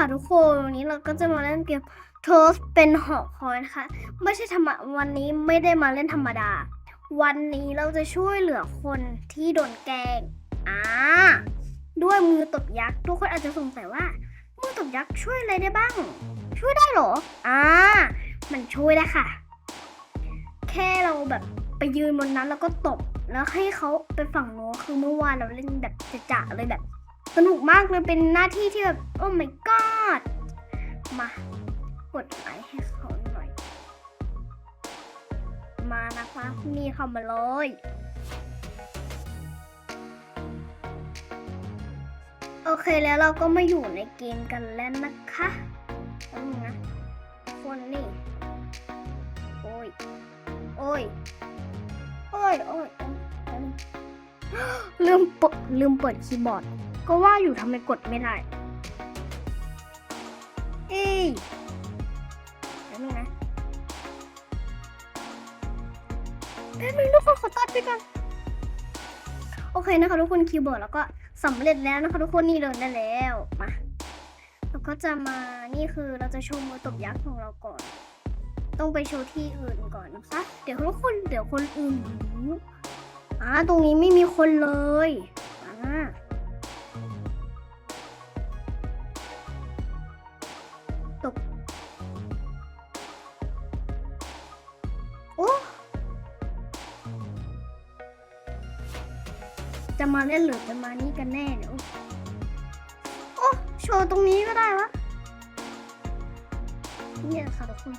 ค่ะทุกคนวันนี้เราก็จะมาเล่นเกมโทสเป็นหอคอยนะคะไม่ใช่ธรรมะวันนี้ไม่ได้มาเล่นธรรมดา วันนี้เราจะช่วยเหลือคนที่โดนแกล้งอ่าด้วยมือตบยักษ์ทุกคนอาจจะสงสัยว่า มือตบยักษ์ช่วยอะไรได้บ้าง ช่วยได้หรออ่ามันช่วยได้ค่ะ แค่เราแบบไปยืนบนนั้นแล้วก็ตบแล้วให้เขาไปฝั่งโน้คือเมื่อวานเราเล่นแบบจะๆเลยแบบ สนุกมากเลยเป็นหน้าที่ที่แบบ โอ้ my god มากดไลค์ให้เขาหน่อย มานะคะนี่เข้ามาเลยโอเคแล้วเราก็มาอยู่ในเกมกันแล้วนะคะเอานะคนนี่โอ้ยโอ้ย โอ้ย โอ้ย โอ้ยลืมเปิดลืมเปิดคีย์บอร์ด ก็ว่าอยู่ทำไมกดไม่ได้ เอ้ยแป๊บนึงนะแป๊บนึงทุกคนขอตัดไปก่อน โอเคนะคะทุกคนคีย์บอร์ดแล้วก็สำเร็จแล้วนะคะทุกคนนี่เลยได้แล้วมาเราก็จะมานี่คือเราจะโชว์มือตบยักษ์ของเราก่อน ต้องไปโชว์ที่อื่นก่อนนะคะ เดี๋ยวทุกคนเดี๋ยวคนอื่นรู้อ่าตรงนี้ไม่มีคนเลยอ่า มาเล่นหรือจะมานี่กันแน่เนี่ยโอ้โอ้โชว์ตรงนี้ก็ได้วะเนี่ยค่ะทุกคน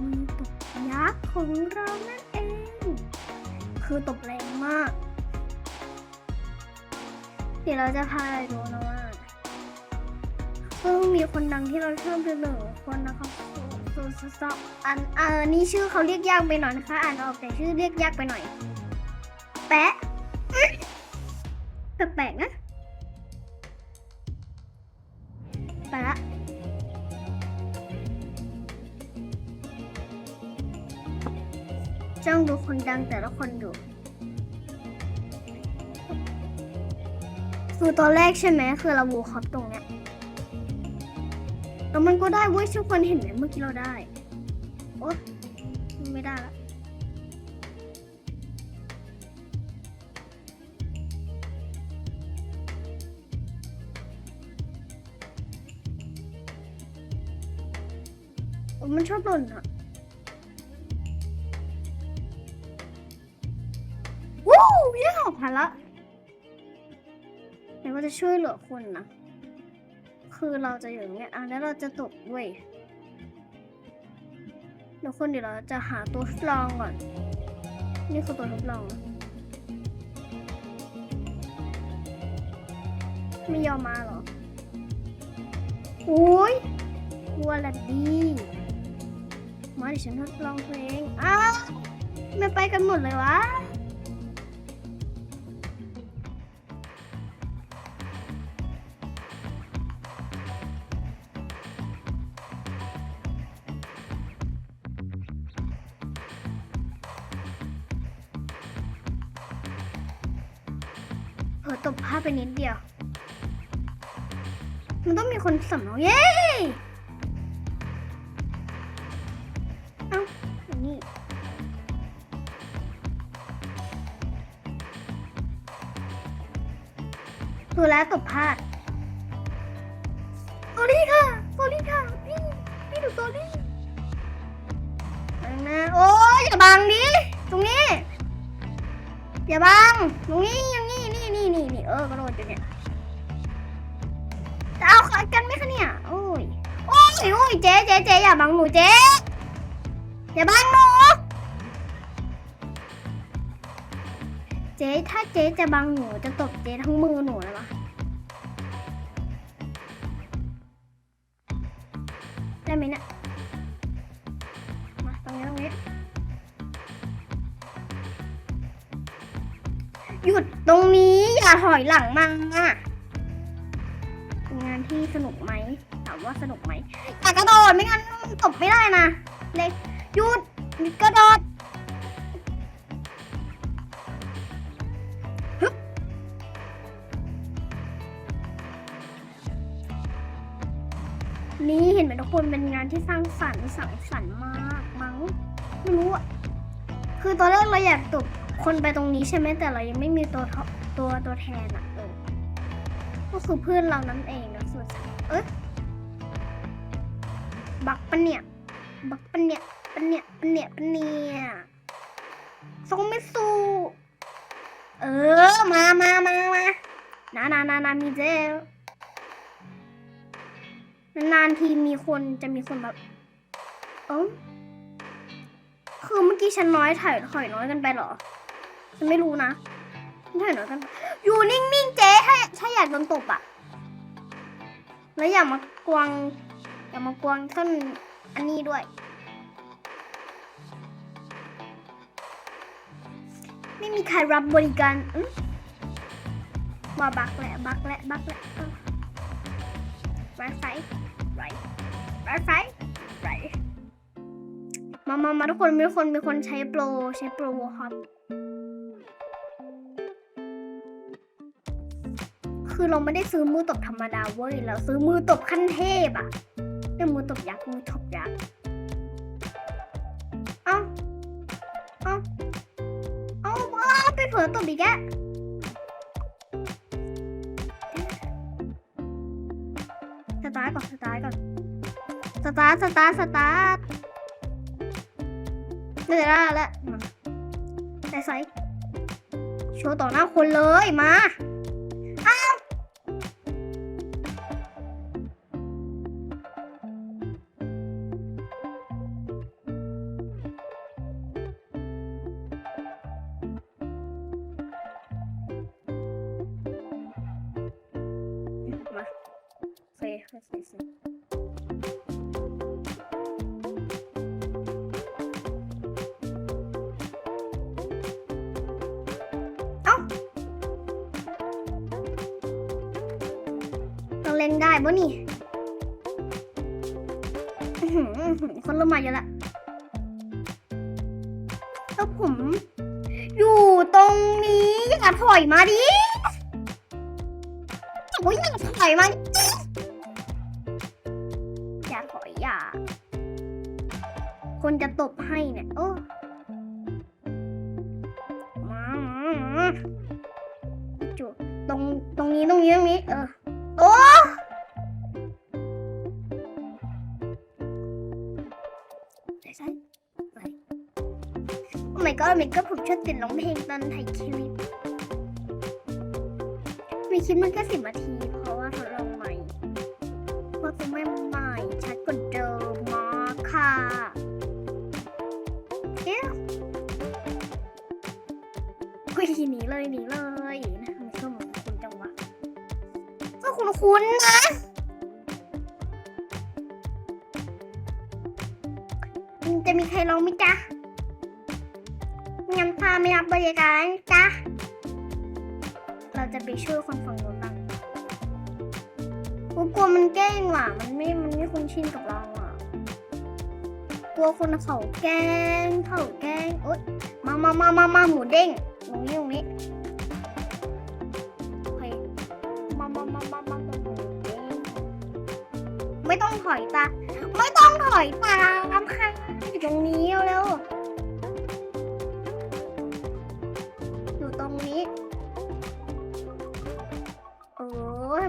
มือตบยักษ์ของเรานั่นเอง คือตบแรงมาก เดี๋ยวเราจะพาไปดูนะว่าซึ่งมีคนดังที่เราชอบดูหนึ่งคนนะคะโซโซโซอันเออนี่ชื่อเขาเรียกยากไปหน่อยนะคะ อ่านออกแต่ชื่อเรียกยากไปหน่อย แปะ แปลกๆนะ ไปละจ้องดูคนดังแต่ละคนดูคือตอนแรกใช่ไหมคือเราบูคอปตรงเนี้ยแล้วมันก็ได้เว้ยทุกคนเห็นไหมเมื่อกี้เราได้ โอ๊ยไม่ได้ละ มันชอบหล่นอะวู้ยี่หกพันละไหนว่าจะช่วยเหลือคนนะ คือเราจะอยู่างเงี้ยอะแล้วเราจะตกเว้ยเดี๋ยวคนเดี๋ยวเราจะหาตัวทดลองก่อน นี่คือตัวทดลองไม่ยอมมาหรอ โอ้ยกลัวละดี มาดี๋ยวฉันทดลองตัวเองอ้าวไม่ไปกันหมดเลยวะเผลอตบภาพไปนิดเดียว มันต้องมีคนสำเนาเย้ ตบพลาดโซลี่ค่ะโซลี่ค่ะพี่พี่ดูโซลี่บังนะโอ้ยอย่าบังดิตรงนี้อย่าบังตรงนี้อย่างนี้นี่นี่นี่นี่เออกระโดดอยู่เนี่ยจะเอาขากันไหมคะเนี่ยโอ้ยโอ้ยโอ้ยเจ๊เจ๊เจ๊อย่าบังหนูเจ๊อย่าบังหนูเจ๊ถ้าเจ๊จะบังหนูจะตบเจ๊ทั้งมือหนูเลยนะ ได้ไหมเนี่ยมาตรงนี้ตรงนี้หยุดตรงนี้อย่าถอยหลังมาเป็นงานที่สนุกไหมถามว่าสนุกไหมอย่ากระโดดไม่งั้นมันตบไม่ได้นะเล็กหยุดหยุดกระโดด นี่เห็นไหมทุกคนเป็นงานที่สร้างสรรค์สังสรรค์มากมั้งไม่รู้อะคือตอนแรกเราอยากตบคนไปตรงนี้ใช่ไหมแต่เรายังไม่มีตัวตัวตัวแทนอะเออก็คือเพื่อนเรานั่นเองนะสุดเอ้ยบักปะเนี่ยบักปะเนี่ยปะเนี่ยปะเนี่ยปะเนี่ยทรงไม่สู้เออมามามามานานานานามีเจล นานๆทีมีคนจะมีคนแบบเออคือเมื่อกี้ฉันน้อยถอยถอยน้อยกันไปเหรอ ฉันไม่รู้นะฉันถอยน้อยกัน อยู่นิ่งๆเจ๊ถ้าถ้าอยากโดนตบอะแล้วอย่ามากวางอย่ามากวางต้นอันนี้ด้วย ไม่มีใครรับบริการอืมาบักแหละบักแหละบักแหละ ไรไฟไรไรไฟไรมามามาทุกคนมีคนมีคนใช้โปรใช้โปรครับคือเราไม่ได้ซื้อมือตบธรรมดาเว้ย เราซื้อมือตบขั้นเทพอะเป็นมือตบยักษ์มือตบยักษ์เอ้า เอ้า เอ้าว้าไปเผลอตบอีกแก สตาร์ทก่อนสตาร์ทก่อน สตาร์ท สตาร์ท สตาร์ทไม่ได้แล้วใส่ใส่โชว์ต่อหน้าคนเลยมา เราเล่นได้บ่นี่คนเริ่มมาเยอะละแล้วผม อยู่ตรงนี้อย่าถอยมาดิโอ้ยอย่าถอยมาอ โอ้ my god มิก็ผมชอบติดร้องเพลงตอนถ่ายคลิปมีคลิปมันแค่สิบนาที เพราะว่าทดลองใหม่ว่าคงไม่ใหม่ชัดกว่าเดิมมากค่ะเอ๊ะคุยหนีเลยหนีเลยนะไม่ชอบเหมือนคุณจังวะก็คุณคุณนะจะมีใครลองไหมจ๊ะ รับบริการจ้ะเราจะไปช่วยคนฝั่งโน้นบ้างกูกลัวมันแกล้งว่ะ มันไม่ มันไม่คุ้นชินกับเราอะ กลัวคนเขาแกล้งเขาแกล้งโอ๊ยมามามามามาหมูเด้งตรงนี้ตรงนี้มามามามามาหมูเด้งไม่ต้องถอยตา ไม่ต้องถอยตามค่ะอยู่ตรงนี้เร็วๆ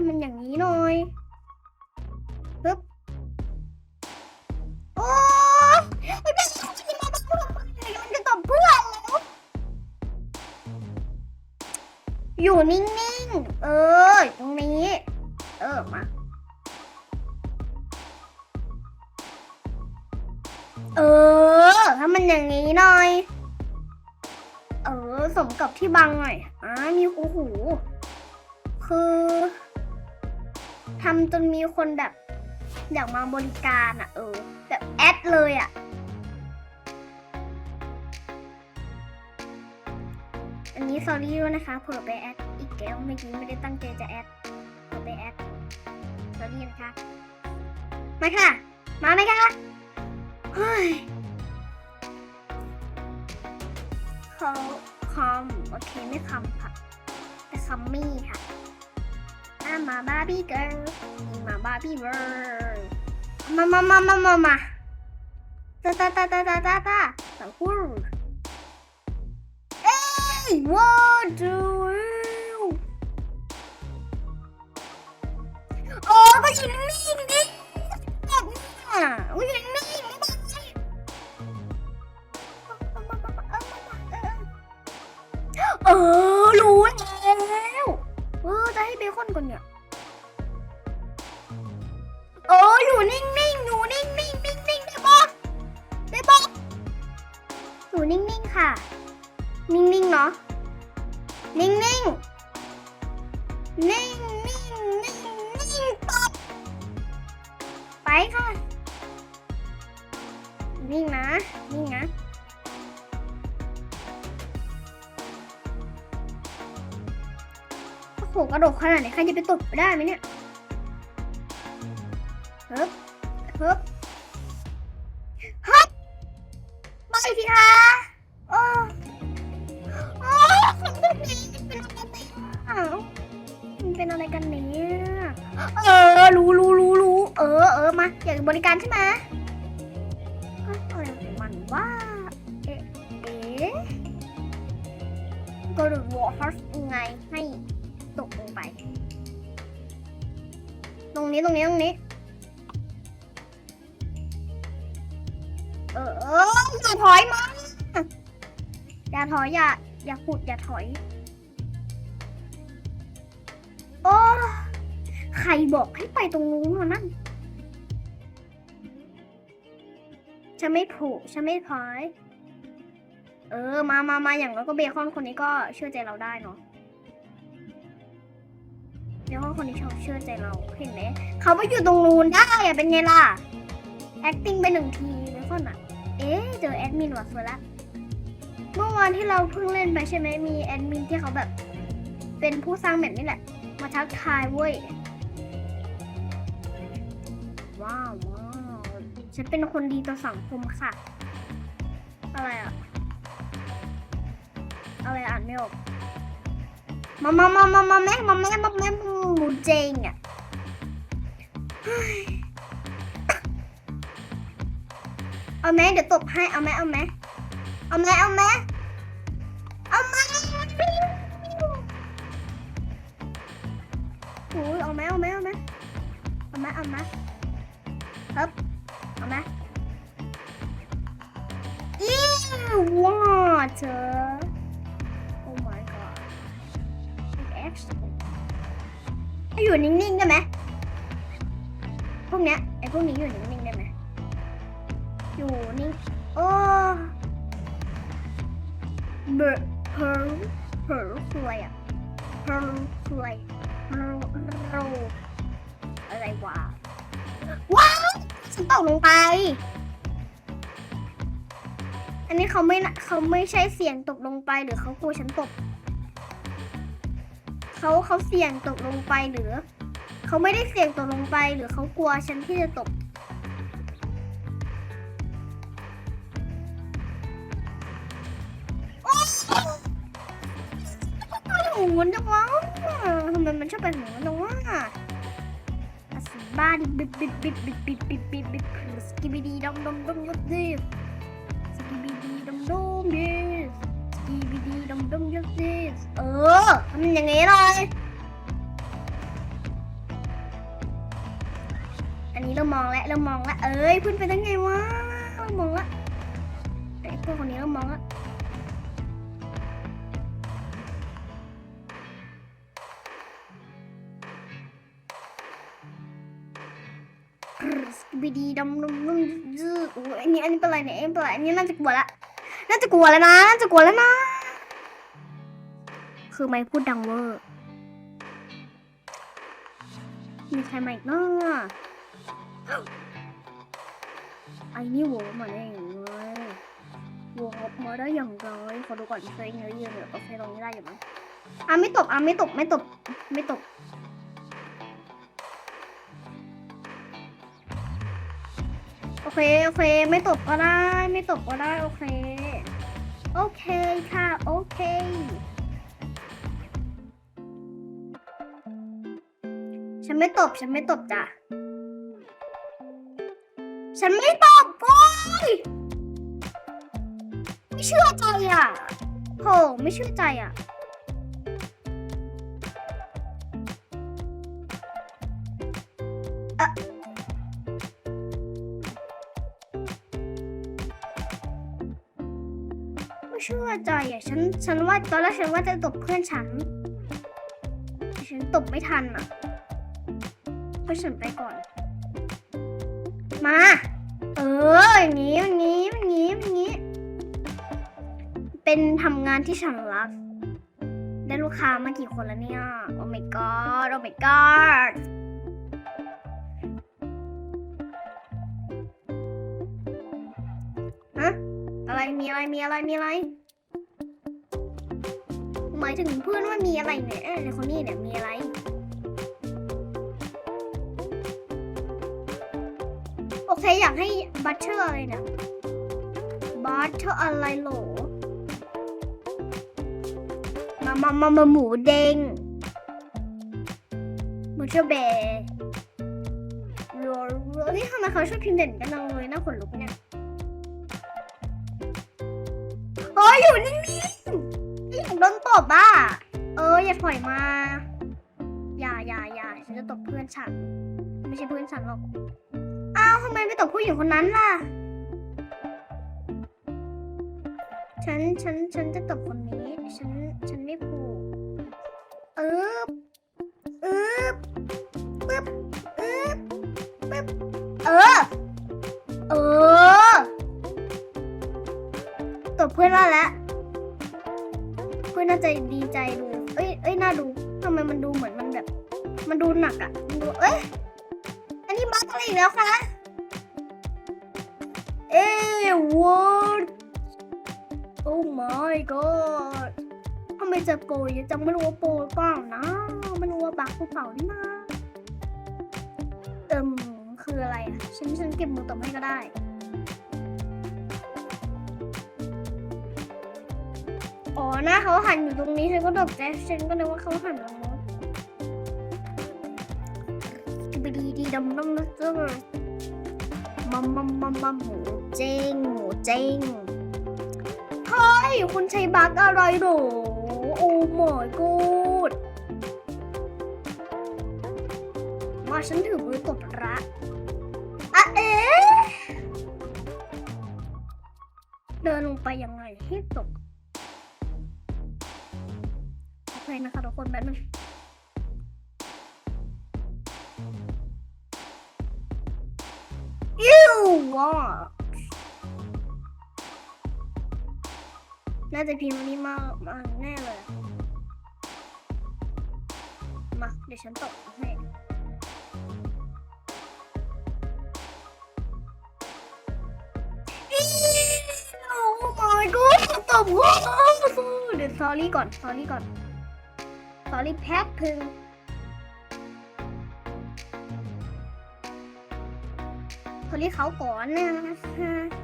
มันอย่างนี้หน่อยปึ๊บโอ้ยไอ้เด็กมันจะตบเพื่อนแล้วอยู่นิ่งๆ เออตรงนี้ เออมาเออ ถ้ามันอย่างนี้หน่อย เออ สมกับที่บังหน่อยอ่ามีโอ้โหคือ ทำจนมีคนแบบอยากมาบริการอะเออ แบบแอดเลยอะอันนี้ sorry ด้วยนะคะเผื่อไปแอดอีกแล้วเมื่อกี้ไม่ได้ตั้งใจจะแอดเผื่อไปแอด sorry นะคะมาค่ะ มาไหมคะเฮ้ยเขาคอมโอเคไม่คำค่ะแต่คัมมี่ค่ะ I'm a Barbie girl in my Barbie world. Mama, mama, mama. Da da da da da da da. The world. Hey, what do you? Oh, but you mean this? What you mean? Oh. เออจะให้เบคอนก่อนเนี่ยเอออยู่นิ่งๆอยู่นิ่งนิ่งนิ่งๆได้ปะได้ปะอยู่นิ่งๆค่ะ นิ่งๆเนาะนิ่งๆนิ่งๆนิ่งนิ่งตบไปค่ะ นิ่งนะ นิ่งนะ โอ้โหกระโดดขนาดไหนใครจะไปตบได้ไหมเนี่ยฮึบฮึบฮึบไปสิคะโอ้โอ้คนพวกนี้มันเป็นอะไรกันเนี่ยมันเป็นอะไรกันเนี่ยเออรู้รู้รู้รู้เออเออมาอยากบริการใช่ไหม ตรงนี้ตรงนี้ตรงนี้ เออเอออย่าถอยมาอย่าถอยอย่าอย่าขุดอย่าถอย โอ้ใครบอกให้ไปตรงนู้นวะนั่นฉันไม่ผูกฉันไม่ถอยเออ มามามาอย่างน้อยก็เบคอนคนนี้ก็เชื่อใจเราได้เนาะ เบคอนคนนี้ชอบเชื่อใจเราเห็นไหมเขาไปอยู่ตรงนู้นได้อะเป็นไงล่ะ acting ไปหนึ่งทีเบคอนอะเอ๊ะเจอแอดมินว่ะเฟิร์สละเมื่อวานที่เราเพิ่งเล่นไปใช่ไหมมีแอดมินที่เขาแบบ เป็นผู้สร้างแบบนี่แหละ มาทักทายเว้ย ว้าวว้าวฉันเป็นคนดีต่อสังคมค่ะ อะไรอะอะไรอ่านไม่ออก มามามามามาแม่มาแม่มาแม่หมูเจงอะเฮ้ยเอาแม่เดี๋ยวตบให้ เอาแม่เอาแม่เอาแม่เอาแม่ อยู่นิ่งๆได้ไหมพวกเนี้ยไอ้พวกนี้อยู่นิ่งๆได้ไหมอยู่นี่โอ้เบอร์เพอร์เพอร์คืออะไรอะเพอร์คืออะไรเพอร์อะไรวะว้าวฉันตกลงไป อันนี้เขาไม่เขาไม่ใช่เสียงตกลงไปหรือเขากลัวฉันตก เขาเขาเสี่ยงตกลงไปหรือเขาไม่ได้เสี่ยงตกลงไปหรือเขากลัวฉันที่จะตกหมุนจังวะทำไมมันชอบเป็นหมุนจังวะอาสบ้าดิบิบบิบบิบบิบบิบบิบบิบบิบสกิบิดีดมดมดมยัดดิสกิบิดีดมดมดิ ออทำอย่างงี้เลยอันนี้เรามองแล้วเรามองแล้วเอ้ยขึ้นไปได้ไงวะเรามองละไอ้พวกคนนี้เรามองละสบีดีดำนุ่มนุ่มยืดโอ้ยอันนี้อันนี้เป็นอะไรเนี่ยอันนี้เป็นอะไรอันนี้น่าจะกลัวละน่าจะกลัวแล้วนะน่าจะกลัวแล้วนะ คือไม่พูดดังเวอร์มีใครมาอีกเนาะไอ้นี่โวมาได้อยังไงโวมาได้อย่างไรขอดูก่อนเคยเนื้อเยอะเหรอโอเคตรงนี้ได้อยู่มั้งอะไม่ตบอะไม่ตบไม่ตบไม่ตบโอเคโอเคไม่ตบก็ได้ ไม่ตบก็ได้ โอเค โอเคค่ะ โอเค นไม่ตบ ฉันไม่ตบจ้ะ ฉันไม่ตอบโอ้ยไม่เชื่อใจอะโหไม่เชื่อใจอะ ไม่เชื่อใจอะ ฉัน ฉันว่าตอนแรกฉันว่าจะตบเพื่อนฉัน ฉันตบไม่ทันอะ เพราะฉันไปก่อน มา เอออย่างนี้อย่างนี้อย่างนี้อย่างนี้ เป็นทำงานที่ฉันรัก ได้ลูกค้ามากี่คนแล้วเนี่ย โอ้ my god โอ้ my god ฮะอะไรมีอะไรมีอะไรมีอะไรหมายถึงเพื่อนว่ามีอะไรเนี่ยเอ้ยในคนนี้เนี่ยมีอะไร โอเคอยากให้บัตเตอร์อะไรเนี่ยบัตเตอร์อะไรโหลมามามามาหมูเด้งบัตเตอร์เบย์รัวรัวนี่ทำไมเขาชอบพิมพ์เด่นกันเลยน่าขนลุกเนี่ยโอ้ยอยู่นิ่งๆอยากโดนตบอะ เอออย่าถอยมา อย่าอย่าอย่าฉันจะตบเพื่อนฉัน ไม่ใช่เพื่อนฉันหรอก ทำไมไม่ตบผู้หญิงคนนั้นล่ะ ฉัน ฉัน ฉันจะตบคนนี้ ฉัน ฉันไม่ผูกเอ๊บเอ๊บปึ๊บเอ๊บปึ๊บเออ เออ ตบเพื่อนว่าแล้ว เพื่อนน่าจะดีใจดูเอ้ย เอ้ย น่าดูทำไมมันดูเหมือนมันแบบ มันดูหนักอะมันดูเอ้ย อันนี้บั๊กอะไรอีกแล้วคะ เอ้ย what oh my god ทำไมจะโปรเยอะจังไม่รู้ว่าโปรเปล่านะไม่รู้ว่าบั๊กหรือเปล่านี่นะเอิมคืออะไรอะฉันฉันเก็บมือตบให้ก็ได้อ๋อหน้าเขาหันอยู่ตรงนี้ฉันก็ตกใจฉันก็นึกว่าเขาหันตรงนู้นดีดีดีดำดำนะเจ้ามัมมัมมัมมัมหมู เจ้งหมูเจ้งเฮ้ยคุณใช้บักอะไรหรอโอ้หมอยกูดมาฉันถือมือตบระอะเอ๊ะเดินลงไปยังไงให้ตกโอเคนะคะทุกคนแป๊บนึงอิวว้า น่าจะพิมพ์นนี้มามาแน่เลย มาเดี๋ยวฉันตกให้โอ้ my god ตบหัวเดี๋ยว sorry ก่อน sorry ก่อนสอรี่แพ็คพึงสอรี่เขาก่อนนะคะ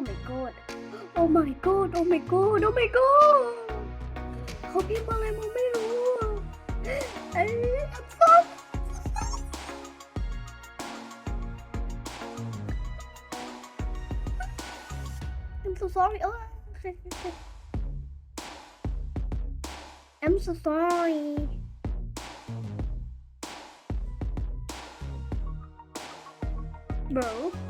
โอ้ my god โอ้ my god โอ้ my god โอ้ my god เขาพิมพ์อะไรมาไม่รู้อะเอ้ย I'm so I'm so sorry เออ I'm so sorry. Bro. Sạch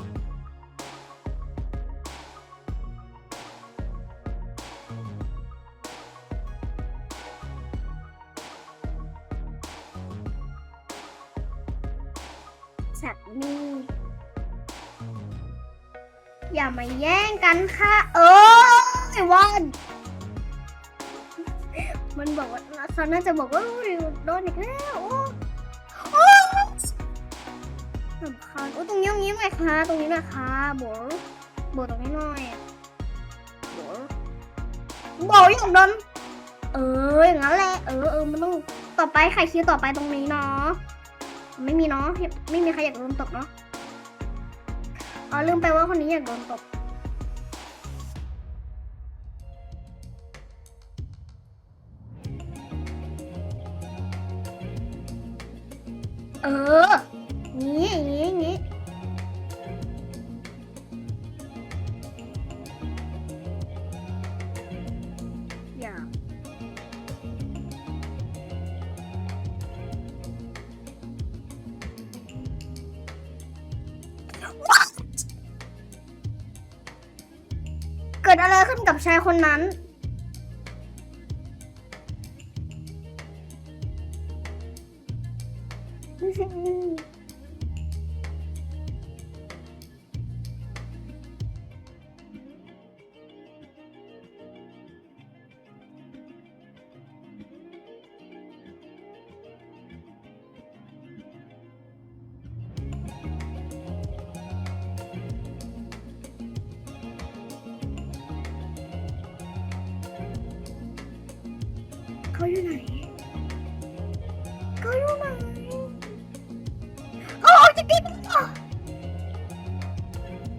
เขาน่าจะบอกว่าริวโดนอีกแล้วโอ้โอ้สำคัญโอ้ตรงนี้ตรงนี้หน่อยค่ะตรงนี้หน่อยค่ะโบโบตรงนี้หน่อยโบโบอย่างนั้นเอออย่างนั้นแหละเออเออมันต้องต่อไปใครคิวต่อไปตรงนี้เนาะไม่มีเนาะไม่มีใครอยากโดนตบเนาะอ๋อลืมไปว่าคนนี้อยากโดนตบ องี้งี้งี้ย่าเกิดอะไรขึ้นกับชายคนนั้น เขาอยู่ไหนเขาอยู่ไหนเขาออกจากที่นี่เหรอ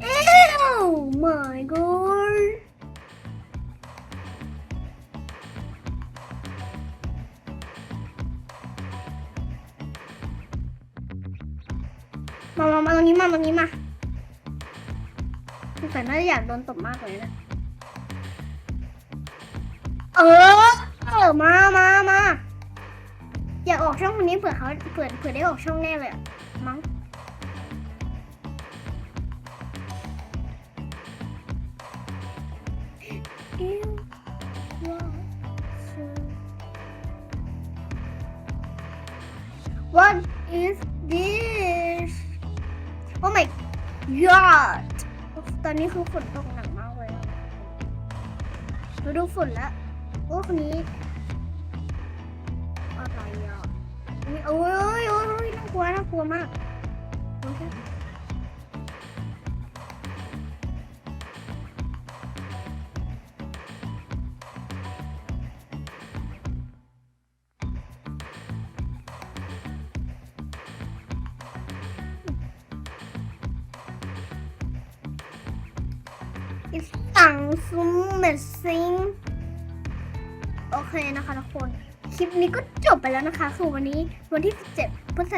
เอ้า my god มามามาตรงนี้มาตรงนี้มาแต่น่าจะอยากโดนตบมากเลยนะ เออเออ มามามาอย่าออกช่องคนนี้เผื่อเขาเผื่อเผื่อได้ออกช่องแน่เลยมั้งอิ๊วว้าว What is this Oh my god ตอนนี้คือฝนตกหนักมากเลยอะฤดูฝนแล้วโอ้คนนี้ โอ้ยโอ้ยโอ้ยน่ากลัวน่ากลัวมากอีสั่งซุ้มเมสซิง โอเคนะคะทุกคน คลิปนี้ก็จบไปแล้วนะคะ คือวันนี้วันที่ 17พฤษ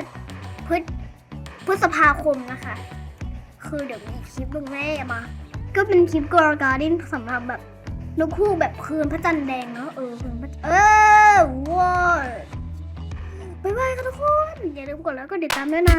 พฤษพฤษภาคมนะคะ คือเดี๋ยวมีคลิปลงแม่มา ก็เป็นคลิปกรการ์ดินสำหรับแบบนกคู่แบบคืนพระจันทร์แดงเนาะเออคืนพระเออว้าวบ๊ายบายค่ะทุกคน อย่าลืมกดแล้วก็ติดตามด้วยนะ